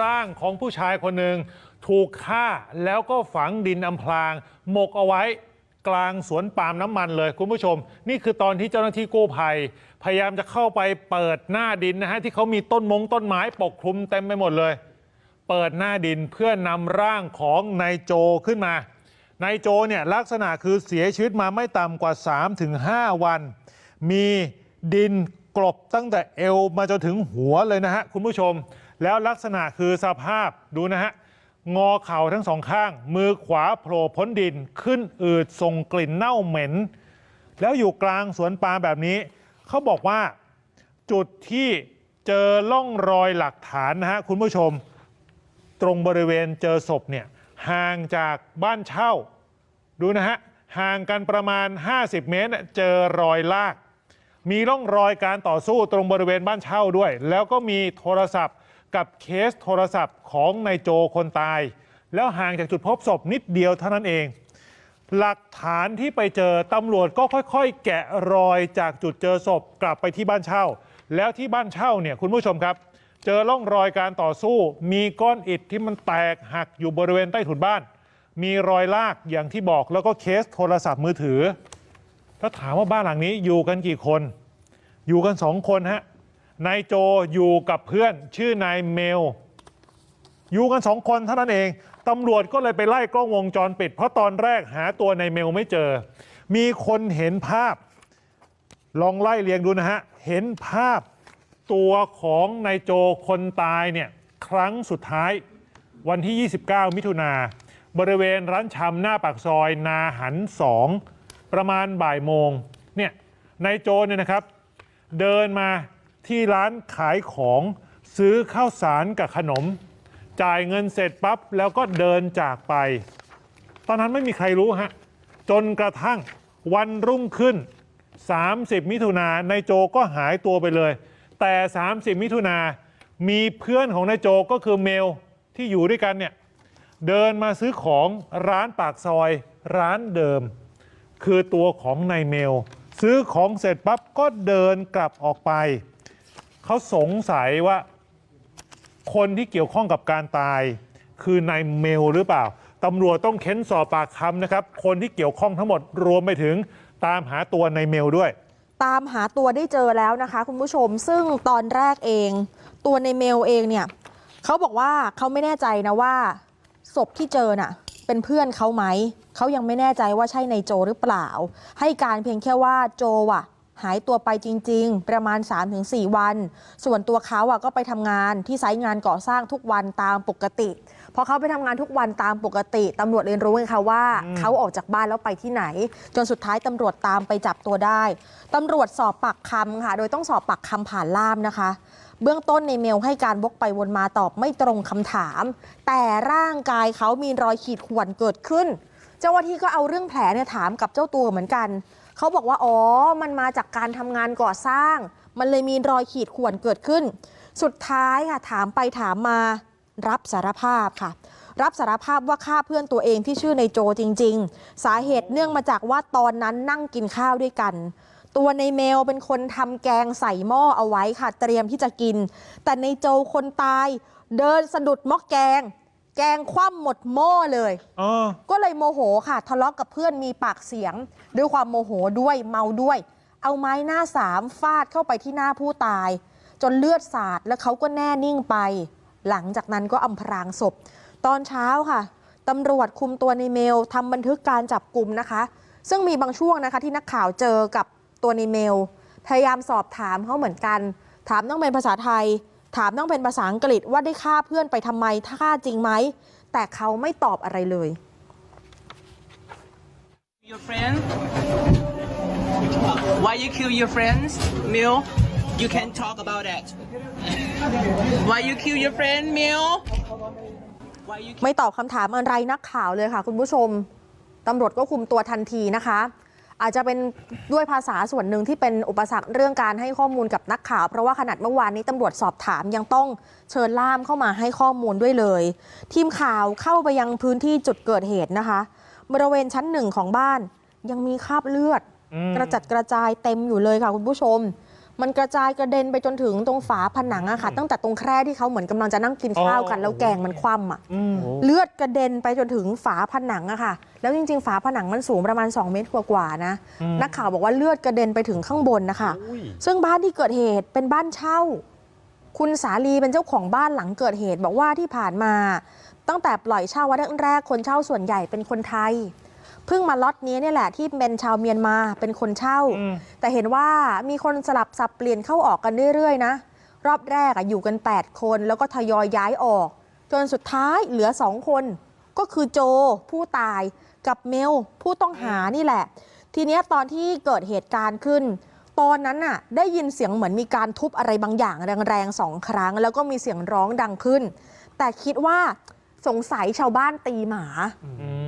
ร่างของผู้ชายคนหนึ่งถูกฆ่าแล้วก็ฝังดินอำพราง หมกเอาไว้กลางสวนปาล์มน้ำมันเลยคุณผู้ชม นี่คือตอนที่เจ้าหน้าที่กู้ภัย พยายามจะเข้าไปเปิดหน้าดินนะฮะที่เขามีต้นมงต้นไม้ปกคลุมเต็มไปหมดเลย เปิดหน้าดินเพื่อนำร่างของนายโจขึ้นมานายโจเนี่ยลักษณะคือเสียชีวิตมาไม่ต่ำกว่า 3-5 วัน มีดินกลบตั้งแต่เอวมาจนถึงหัวเลยนะฮะคุณผู้ชม แล้วลักษณะคือสภาพดูนะฮะ งอเข่าทั้งสองข้าง มือขวาโผล่พ้นดินขึ้นอืดส่งกลิ่นเน่าเหม็น แล้วอยู่กลางสวนปาล์มแบบนี้ เขาบอกว่าจุดที่เจอล่องรอยหลักฐานนะฮะ คุณผู้ชม ตรงบริเวณเจอศพเนี่ยห่างจากบ้านเช่า ดูนะฮะ ห่างกันประมาณ 50 เมตรเนี่ยเจอรอยลาก มีร่องรอยการต่อสู้ตรงบริเวณบ้านเช่าด้วย แล้วก็มีโทรศัพท์ กับเคสโทรศัพท์ของนายโจคนตาย แล้วห่างจากจุดพบศพนิดเดียวเท่านั้นเอง หลักฐานที่ไปเจอตำรวจก็ค่อยๆ แกะรอยจากจุดเจอศพกลับไปที่บ้านเช่า แล้วที่บ้านเช่าเนี่ยคุณผู้ชมครับ เจอร่องรอยการต่อสู้ มีก้อนอิฐที่มันแตกหักอยู่บริเวณใต้ถุนบ้าน มีรอยลากอย่างที่บอกแล้วก็เคสโทรศัพท์มือถือ ถ้าถามว่าบ้านหลังนี้อยู่กันกี่คน อยู่กันสองคนฮะ นายโจอยู่กับเพื่อนชื่อนายเมล อยู่กันสองคนเท่านั้นเองตำรวจก็เลยไปไล่กล้องวงจรปิด เพราะตอนแรกหาตัวนายเมลไม่เจอ มีคนเห็นภาพ ลองไล่เรียงดูนะฮะ เห็นภาพตัวของนายโจคนตายเนี่ยครั้งสุดท้ายวันที่ 29 มิถุนาบริเวณร้านชำหน้าปากซอยนาหันสองประมาณบ่ายโมงเนี่ยนายโจเนี่ยนะครับ เดินมา ที่ร้านขายของซื้อข้าวสารกับขนม จ่ายเงินเสร็จปั๊บแล้วก็เดินจากไป ตอนนั้นไม่มีใครรู้ฮะ จนกระทั่งวันรุ่งขึ้น 30 มิถุนานายโจก็หายตัวไปเลย แต่ 30 มิถุนามีเพื่อนของนายโจก็คือเมลที่อยู่ด้วยกันเนี่ยเดินมาซื้อของร้านปากซอยร้านเดิม คือตัวของนายเมล ซื้อของเสร็จปั๊บก็เดินกลับออกไป เขาสงสัยว่าคนที่เกี่ยวข้องกับการตาย คือนายเมลหรือเปล่าตำรวจต้องเค้นสอบปากคำนะครับ คนที่เกี่ยวข้องทั้งหมดรวมไปถึงตามหาตัวนายเมลด้วย ตามหาตัวได้เจอแล้วนะคะ คุณผู้ชมซึ่งตอนแรกเอง ตัวในเมลเองเนี่ยเขาบอกว่าเขาไม่แน่ใจนะว่า ศพที่เจอน่ะ เป็นเพื่อนเขาไหมเขายังไม่แน่ใจว่าใช่ในโจหรือเปล่า ให้การเพียงแค่ว่าโจอะ หายตัวไปจริง ๆ ประมาณ 3-4 วัน ส่วนตัวเขาอะก็ไปทำงานที่ไซต์งานก่อสร้างทุกวันตามปกติพอเขาไปทำงานทุกวันตามปกติตำรวจเรียนรู้ไงคะว่า เขาออกจากบ้านแล้วไปที่ไหน จนสุดท้ายตำรวจตามไปจับตัวได้ตำรวจสอบปากคำค่ะ โดยต้องสอบปากคำผ่านล่ามนะคะเบื้องต้นในเมลให้การวกไปวนมาตอบไม่ตรงคำถาม แต่ร่างกายเขามีรอยขีดข่วนเกิดขึ้น เจ้าหน้าที่ก็เอาเรื่องแผลเนี่ยถามกับเจ้าตัวเหมือนกัน เขาบอกว่าอ๋อ มันมาจากการทำงานก่อสร้าง มันเลยมีรอยขีดข่วนเกิดขึ้น สุดท้ายค่ะถามไปถามมารับสารภาพค่ะ รับสารภาพว่าฆ่าเพื่อนตัวเองที่ชื่อในโจจริง ๆ สาเหตุเนื่องมาจากว่าตอนนั้นนั่งกินข้าวด้วยกัน ตัวในเมลเป็นคนทำแกงใส่หม้อเอาไว้ค่ะ เตรียมที่จะกิน แต่ในโจคนตาย เดินสะดุดหม้อแกง แกงคว่ำหมดหม้อเลย เออ ก็เลยโมโหค่ะ ทะเลาะกับเพื่อนมีปากเสียง ด้วยความโมโหด้วยเมาด้วย เอาไม้หน้าสามฟาดเข้าไปที่หน้าผู้ตาย จนเลือดสาดแล้วเขาก็แน่นิ่งไป หลังจากนั้นก็อำพรางศพ ตอนเช้าค่ะตำรวจคุมตัวในเมลทำบันทึกการจับกลุ่มนะคะ ซึ่งมีบางช่วงนะคะที่นักข่าวเจอกับตัวในเมล พยายามสอบถามเขาเหมือนกัน ถามต้องเป็นภาษาไทย ถามต้องเป็นภาษาอังกฤษว่าได้ฆ่าเพื่อนไปทำไมถ้าฆ่าจริงไหม แต่เขาไม่ตอบอะไรเลย Your friend? Why you kill your friends, Mill? You can talk about that. Why you kill your friend, Mill? Why you ไม่ตอบคำถามอะไรนักข่าวเลยค่ะคุณผู้ชมตำรวจก็คุมตัวทันทีนะคะ อาจจะเป็นด้วยภาษาส่วนหนึ่งที่เป็นอุปสรรคเรื่องการให้ข้อมูลกับนักข่าว เพราะว่าขนาดเมื่อวานนี้ตำรวจสอบถามยังต้องเชิญล่ามเข้ามาให้ข้อมูลด้วยเลย ทีมข่าวเข้าไปยังพื้นที่จุดเกิดเหตุนะคะ บริเวณชั้นหนึ่งของบ้านยังมีคราบเลือดอืมกระจัดกระจายเต็มอยู่เลยค่ะคุณผู้ชม มันกระจายกระเด็นไปจนถึงตรงฝาผนังอะค่ะ ตั้งแต่ตรงแคร่ที่เขาเหมือนกำลังจะนั่งกินข้าวกันอ๋อแล้วแกงมันคว่ำอะอืมเลือดกระเด็นไปจนถึงฝาผนังอะค่ะ แล้วจริง ๆ ฝาผนังมันสูงประมาณ 2 เมตรกว่าๆนะ นักข่าวบอกว่าเลือดกระเด็นไปถึงข้างบนนะคะอุ้ยซึ่งบ้านที่เกิดเหตุเป็นบ้านเช่า คุณสาลีเป็นเจ้าของบ้านหลังเกิดเหตุบอกว่าที่ผ่านมา ตั้งแต่ปล่อยเช่าวันแรกๆคนเช่าส่วนใหญ่เป็นคนไทย เพิ่งมาล็อตนี้เนี่ยแหละที่เป็นชาวเมียนมาเป็นคนเช่าอืมแต่เห็นว่ามีคนสลับสับเปลี่ยนเข้าออกกันเรื่อยๆนะ รอบแรกอะอยู่กัน 8 คน แล้วก็ทยอยย้ายออก จนสุดท้ายเหลือ2คน ก็คือโจผู้ตายกับเมลผู้ต้องหานี่แหละ ทีเนี้ยตอนที่เกิดเหตุการณ์ขึ้น ตอนนั้นน่ะได้ยินเสียงเหมือนมีการทุบอะไรบางอย่างแรงๆสองครั้ง แล้วก็มีเสียงร้องดังขึ้น แต่คิดว่าสงสัยชาวบ้านตีหมาอืม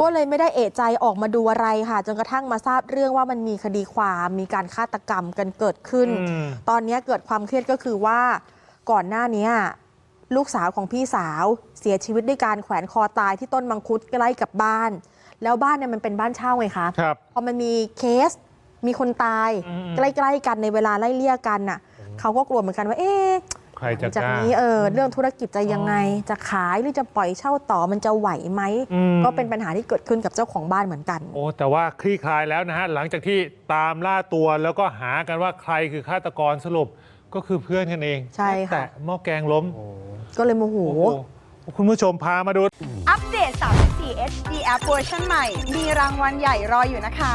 ก็เลยไม่ได้เอะใจออกมาดูอะไรค่ะ จนกระทั่งมาทราบเรื่องว่ามันมีคดีความมีการฆาตกรรมกันเกิดขึ้นอืมตอนนี้เกิดความเครียดก็คือว่าก่อนหน้านี้ลูกสาวของพี่สาวเสียชีวิตด้วยการแขวนคอตายที่ต้นมังคุดใกล้กับบ้าน แล้วบ้านเนี่ยมันเป็นบ้านเช่าไงคะครับพอมันมีเคสมีคนตายอืมใกล้ ๆ กันในเวลาไล่เลี่ยกันน่ะเขาก็กลัวเหมือนกันว่าเอ๊ะ ใครจะจากกล้า นี้เออเรื่องธุรกิจจะยังไง จะขายหรือจะปล่อยเช่าต่อมันจะไหวไหม อืม ก็เป็นปัญหาที่เกิดขึ้นกับเจ้าของบ้านเหมือนกัน โอ้แต่ว่าคลี่คลายแล้วนะฮะ หลังจากที่ตามล่าตัวแล้วก็หากันว่าใครคือฆาตกรสรุปก็คือเพื่อนกันเองใช่ค่ะ แต่หม้อแกงล้มก็เลยโมโห โอ้โหคุณผู้ชมพามาดู อัปเดต 34 HD App เวอร์ชันใหม่ มีรางวัลใหญ่รออยู่นะคะ